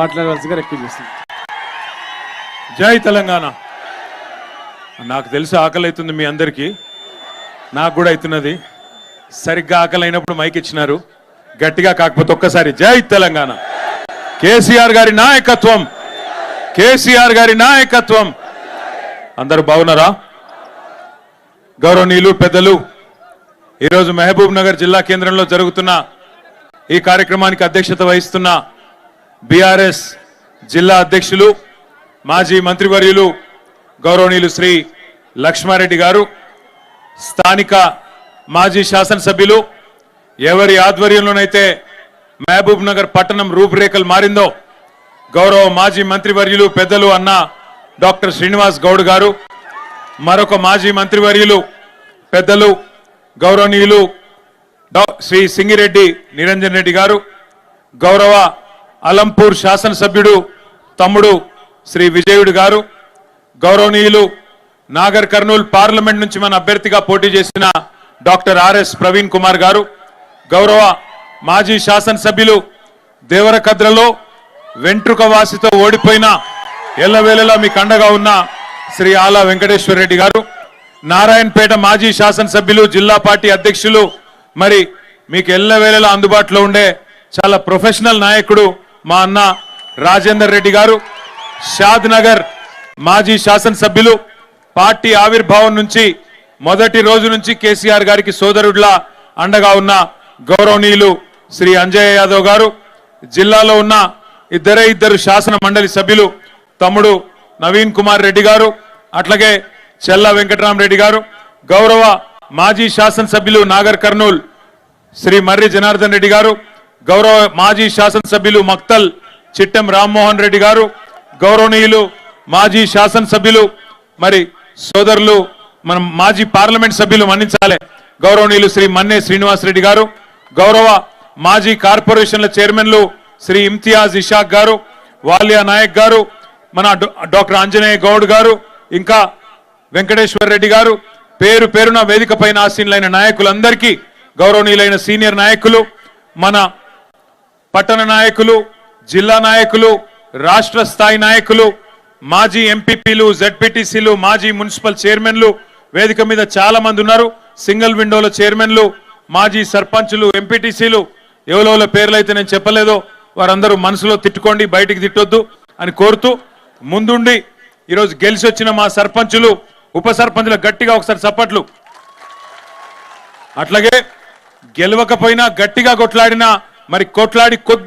మాట్లాడవలసిగా request చేస్తుంది జై తెలంగాణ. నాకు తెలిసి ఆకలి అవుతుంది మీ అందరికీ. నాకు కూడా అవుతున్నది. సరిగ్గా ఆకలి అయినప్పుడు మైక్ ఇచ్చినారు. గట్టిగా కాకపోతే ఒక్కసారి జై తెలంగాణ. కేసీఆర్ గారి నాయకత్వం. కేసీఆర్ గారి నాయకత్వం. అందరూ బాగున్నారా? గౌరవనీయులు పెద్దలు ఈరోజు మహబూబ్ నగర్ జిల్లా కేంద్రంలో జరుగుతున్న ఈ కార్యక్రమానికి అధ్యక్షత వహిస్తున్న బీఆర్ఎస్ జిల్లా అధ్యక్షులు మాజీ మంత్రివర్యులు గౌరవనీయులు శ్రీ లక్ష్మారెడ్డి గారు స్థానిక మాజీ శాసనసభ్యులు ఎవరి ఆధ్వర్యంలోనైతే మహబూబ్ నగర్ పట్టణం రూపురేఖలు మారిందో గౌరవ మాజీ మంత్రివర్యులు పెద్దలు అన్న డాక్టర్ శ్రీనివాస్ గౌడ్ గారు మరొక మాజీ మంత్రివర్యులు పెద్దలు గౌరవనీయులు డా- శ్రీ సింగిరెడ్డి నిరంజన్ రెడ్డి గారు గౌరవ అలంపూర్ శాసనసభ్యుడు తమ్ముడు శ్రీ విజయుడు గారు గౌరవనీయులు నాగర్ కర్నూలు పార్లమెంట్ నుంచి మన అభ్యర్థిగా పోటీ చేసిన డాక్టర్ ఆర్ఎస్ ప్రవీణ్ కుమార్ గారు గౌరవ మాజీ శాసనసభ్యులు దేవరకద్రలో వెంట్రుక వాసితో ఓడిపోయిన ఎల్లవేళలా మీకు అండగా ఉన్న శ్రీ ఆలా వెంకటేశ్వర రెడ్డి గారు నారాయణపేట మాజీ శాసనసభ్యులు జిల్లా పార్టీ అధ్యక్షులు మరి మీకు ఎల్లవేళలా అందుబాటులో ఉండే చాలా ప్రొఫెషనల్ నాయకుడు మా అన్న రాజేందర్ రెడ్డి గారు షాద్ నగర్ మాజీ శాసనసభ్యులు పార్టీ ఆవిర్భావం నుంచి మొదటి రోజు నుంచి కేసీఆర్ గారికి సోదరుడిలా అండగా ఉన్న గౌరవనీయులు శ్రీ అంజయ్య యాదవ్ గారు జిల్లాలో ఉన్న ఇద్దరే ఇద్దరు శాసన మండలి సభ్యులు తమ్ముడు నవీన్ కుమార్ రెడ్డి గారు అట్లాగే చెల్ల వెంకటరామరెడ్డి గారు గౌరవ మాజీ శాసనసభ్యులు నాగర్ కర్నూల్ శ్రీ మర్రి జనార్దన్ రెడ్డి గారు గౌరవ మాజీ శాసనసభ్యులు మక్తల్ చిట్టెం రామ్మోహన్ రెడ్డి గారు గౌరవనీయులు మాజీ శాసనసభ్యులు మరి సోదరులు మన మాజీ పార్లమెంట్ సభ్యులు మన్నించాలి. గౌరవనీయులు శ్రీ మన్నే శ్రీనివాస్ రెడ్డి గారు గౌరవ మాజీ కార్పొరేషన్ల చైర్మన్లు శ్రీ ఇమ్తియాజ్ ఇషాక్ గారు వాలియా నాయక్ గారు మన డాక్టర్ ఆంజనేయ గౌడ్ గారు ఇంకా వెంకటేశ్వర రెడ్డి గారు పేరు పేరున వేదిక పైన ఆసీనులైన నాయకులందరికీ గౌరవనీయులైన సీనియర్ నాయకులు మన పట్టణ నాయకులు జిల్లా నాయకులు రాష్ట్ర స్థాయి నాయకులు మాజీ ఎంపీపీలు జెడ్పీటీసీలు మాజీ మున్సిపల్ చైర్మన్లు వేదిక మీద చాలా మంది ఉన్నారు. సింగిల్ విండోల చైర్మన్లు మాజీ సర్పంచులు ఎంపీటీసీలు. ఎవరెవరి పేర్లు అయితే నేను చెప్పలేదో వారందరూ మనసులో తిట్టుకోండి బయటికి తిట్టొద్దు అని కోరుతూ ముందుండి ఈరోజు గెలిచి వచ్చిన మా సర్పంచులు ఉప సర్పంచులు గట్టిగా ఒకసారి చప్పట్లు. అట్లాగే గెలవకపోయినా గట్టిగా కొట్లాడినా మరి కొట్లాడి కొద్ది